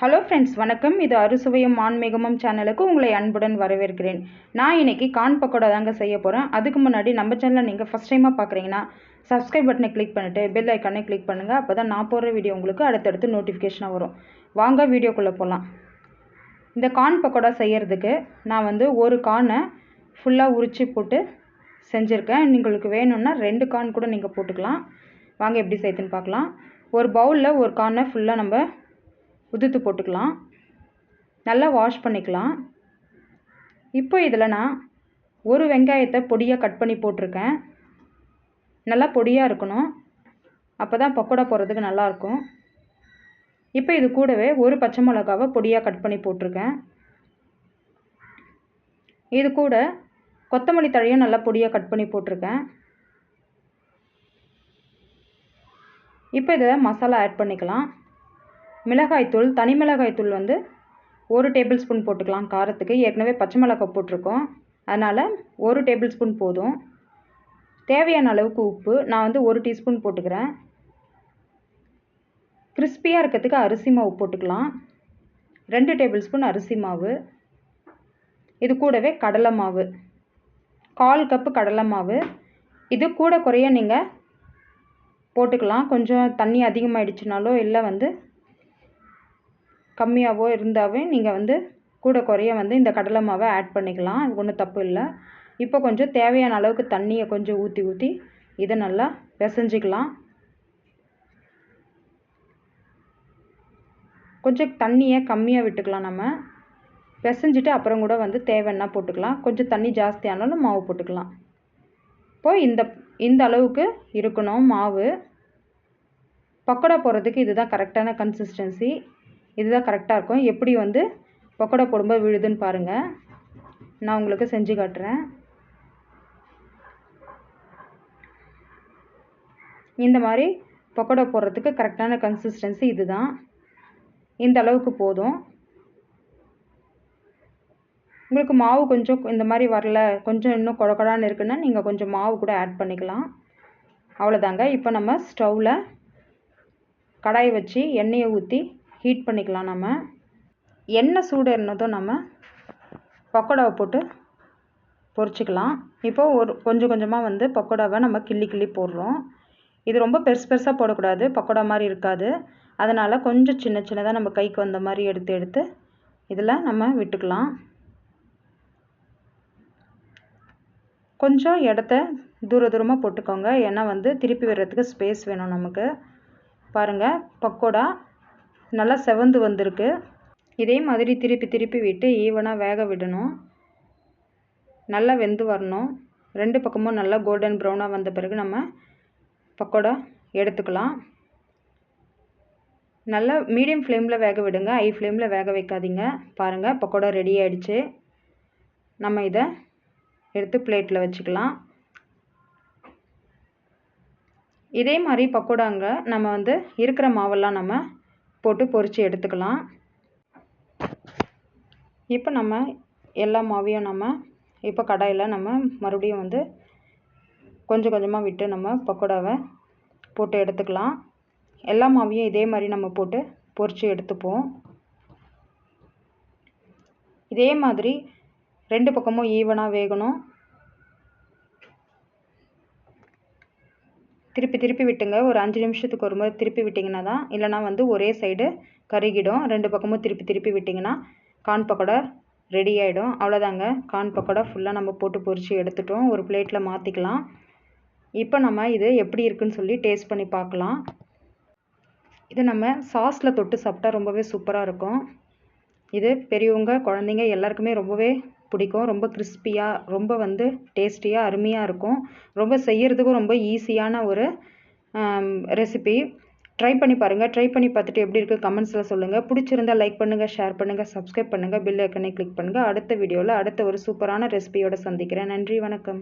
Hello friends வணக்கம். இது அறுசுவையும் ஆன்மீகமும் சேனலுக்கு உங்களை அன்புடன் வரவேற்கிறேன். நான் இன்னைக்கு கான் பக்கோடா தாங்க செய்ய போகிறேன் அதுக்கு முன்னாடி நம்ம சேனலை நீங்கள் ஃபஸ்ட் டைமாக பார்க்குறீங்கன்னா சப்ஸ்கிரைப் பட்டனை கிளிக் பண்ணிவிட்டு பெல் ஐக்கானே கிளிக் பண்ணுங்கள் அப்போ தான் நான் போடுற வீடியோ உங்களுக்கு அடுத்தடுத்து நோட்டிஃபிகேஷனாக வரும். வாங்க வீடியோக்குள்ளே போகலாம் இந்த கான் பக்கோடா செய்கிறதுக்கு நான் வந்து ஒரு கானை ஃபுல்லாக உரித்து போட்டு செஞ்சுருக்கேன். உங்களுக்கு வேணும்னா ரெண்டு கான் கூட நீங்கள் போட்டுக்கலாம். வாங்க எப்படி செய்யுதுன்னு பார்க்கலாம். ஒரு பவுலில் ஒரு கானை ஃபுல்லாக நம்ம உதுத்து போட்டுக்கலாம். நல்லா வாஷ் பண்ணிக்கலாம். இப்போ இதில் நான் ஒரு வெங்காயத்தை பொடியாக கட் பண்ணி போட்டிருக்கேன். நல்லா பொடியாக இருக்கணும். அப்போ தான் பக்கோடா போடுறதுக்கு நல்லாயிருக்கும் இப்போ இது கூடவே ஒரு பச்சை மிளகாவை பொடியாக கட் பண்ணி போட்டிருக்கேன். இது கூட கொத்தமல்லி தழையும் நல்லா பொடியாக கட் பண்ணி போட்டிருக்கேன். இப்போ இதை மசாலா ஆட் பண்ணிக்கலாம். மிளகாய்த்தூள் தனி மிளகாய்த்தூள் வந்து ஒரு டேபிள் ஸ்பூன் போட்டுக்கலாம் காரத்துக்கு. ஏற்கனவே பச்சை மிளகாய் போட்டிருக்கோம். அதனால் ஒரு டேபிள் ஸ்பூன் போதும். தேவையான அளவுக்கு உப்பு. நான் வந்து ஒரு டீஸ்பூன் போட்டுக்கிறேன். கிறிஸ்பியாக இருக்கிறதுக்கு அரிசி மாவு போட்டுக்கலாம். ரெண்டு டேபிள் ஸ்பூன் அரிசி மாவு. இது கூடவே கடலை மாவு. கால் கப்பு கடலை மாவு. இது கூட குறைய நீங்கள் போட்டுக்கலாம். கொஞ்சம் தண்ணி அதிகமாகிடுச்சுனாலோ இல்லை வந்து கம்மியாகவோ இருந்தாவே நீங்கள் வந்து கூட குறைய வந்து இந்த கடலை மாவை ஆட் பண்ணிக்கலாம். ஒன்றும் தப்பு இல்லை. இப்போ கொஞ்சம் தேவையான அளவுக்கு தண்ணியை கொஞ்சம் ஊற்றி ஊற்றி இதை நல்லா பிசைஞ்சிக்கலாம். கொஞ்சம் தண்ணியை கம்மியாக விட்டுக்கலாம் நம்ம. பிசைஞ்சிட்டு அப்புறம் கூட வந்து தேவைன்னா போட்டுக்கலாம். கொஞ்சம் தண்ணி ஜாஸ்தியானாலும் மாவு போட்டுக்கலாம். இப்போது இந்த இந்த அளவுக்கு இருக்கணும் மாவு. பக்கோடா போடுறதுக்கு இதுதான் கரெக்டான கன்சிஸ்டன்சி இதுதான் கரெக்டாக இருக்கும். எப்படி வந்து பக்கோடா போடும்போது விழுதுன்னு பாருங்கள் நான் உங்களுக்கு செஞ்சு காட்டுறேன். இந்த மாதிரி பக்கோடா போடுறதுக்கு கரெக்டான கன்சிஸ்டன்சி இதுதான். இந்த அளவுக்கு போதும். உங்களுக்கு மாவு கொஞ்சம் இந்த மாதிரி வரல கொஞ்சம் இன்னும் குழக்கடான்னு இருக்குன்னா நீங்கள் கொஞ்சம் மாவு கூட ஆட் பண்ணிக்கலாம். அவ்வளோதாங்க இப்போ நம்ம ஸ்டவ்வில் கடாயை வச்சு எண்ணெயை ஊற்றி ஹீட் பண்ணிக்கலாம் நம்ம. எண்ணெய் சூடு இருந்ததும் நம்ம பக்கோடாவை போட்டு பொரிச்சிக்கலாம். இப்போது ஒரு கொஞ்சம் கொஞ்சமாக வந்து பக்கோடாவை நம்ம கிள்ளி கிள்ளி போடுறோம். இது ரொம்ப பெருசு பெருசாக போடக்கூடாது. பக்கோடா மாதிரி இருக்காது. அதனால் கொஞ்சம் சின்ன சின்னதாக நம்ம கைக்கு வந்த மாதிரி எடுத்து எடுத்து இதில் நம்ம விட்டுக்கலாம். கொஞ்சம் இடத்த தூர தூரமாக போட்டுக்கோங்க. ஏன்னா வந்து திருப்பி வர்றதுக்கு ஸ்பேஸ் வேணும் நமக்கு. பாருங்கள் பக்கோடா நல்லா செவந்து வந்திருக்கு. இதே மாதிரி திருப்பி திருப்பி விட்டு ஈவனாக வேக விடணும். நல்லா வெந்து வரணும். ரெண்டு பக்கமும் நல்லா கோல்டன் ப்ரௌனாக வந்த பிறகு நம்ம பக்கோடா எடுத்துக்கலாம். நல்லா மீடியம் ஃப்ளேமில் வேக விடுங்க. ஹை ஃப்ளேமில் வேக வைக்காதீங்க. பாருங்கள் பக்கோடா ரெடி ஆகிடுச்சு நம்ம இதை எடுத்து பிளேட்டில் வச்சுக்கலாம். இதே மாதிரி பக்கோடாங்க நம்ம வந்து இருக்கிற மாவெல்லாம் நம்ம போட்டு பொரித்து எடுத்துக்கலாம். இப்போ நம்ம எல்லா மாவையும் நம்ம இப்போ கடாயில் நம்ம மறுபடியும் வந்து கொஞ்சம் கொஞ்சமாக விட்டு நம்ம பக்கோடாவை போட்டு எடுத்துக்கலாம். எல்லா மாவையும் இதே மாதிரி நம்ம போட்டு பொரித்து எடுத்துப்போம். இதே மாதிரி ரெண்டு பக்கமும் ஈவனாக வேகணும். திருப்பி திருப்பி விட்டுங்க. ஒரு அஞ்சு நிமிஷத்துக்கு ஒரு முறை திருப்பி விட்டிங்கன்னா தான் இல்லைனா வந்து ஒரே சைடு கருகிடும். ரெண்டு பக்கமும் திருப்பி திருப்பி விட்டிங்கன்னா கான் பக்கோடா ரெடி ஆகிடும் அவ்வளோதாங்க கான் பக்கோடா ஃபுல்லாக நம்ம போட்டு பொரித்து எடுத்துட்டோம். ஒரு பிளேட்டில் மாற்றிக்கலாம் இப்போ நம்ம இது எப்படி இருக்குன்னு சொல்லி டேஸ்ட் பண்ணி பார்க்கலாம். இது நம்ம சாஸில் தொட்டு சாப்பிட்டா ரொம்பவே சூப்பராக இருக்கும். இது பெரியவங்க குழந்தைங்க எல்லாருக்குமே ரொம்பவே பிடிக்கும். ரொம்ப கிறிஸ்பியாக ரொம்ப வந்து டேஸ்டியாக அருமையாக இருக்கும். ரொம்ப செய்கிறதுக்கும் ரொம்ப ஈஸியான ஒரு ரெசிபி ட்ரை பண்ணி பாருங்கள் ட்ரை பண்ணி பார்த்துட்டு எப்படி இருக்குது கமெண்ட்ஸில் சொல்லுங்கள் பிடிச்சிருந்தால் லைக் பண்ணுங்கள் ஷேர் பண்ணுங்கள் சப்ஸ்கிரைப் பண்ணுங்கள் பில் ஐக்கனை கிளிக் பண்ணுங்கள் அடுத்த வீடியோவில் அடுத்த ஒரு சூப்பரான ரெசிபியோடு சந்திக்கிறேன். நன்றி வணக்கம்.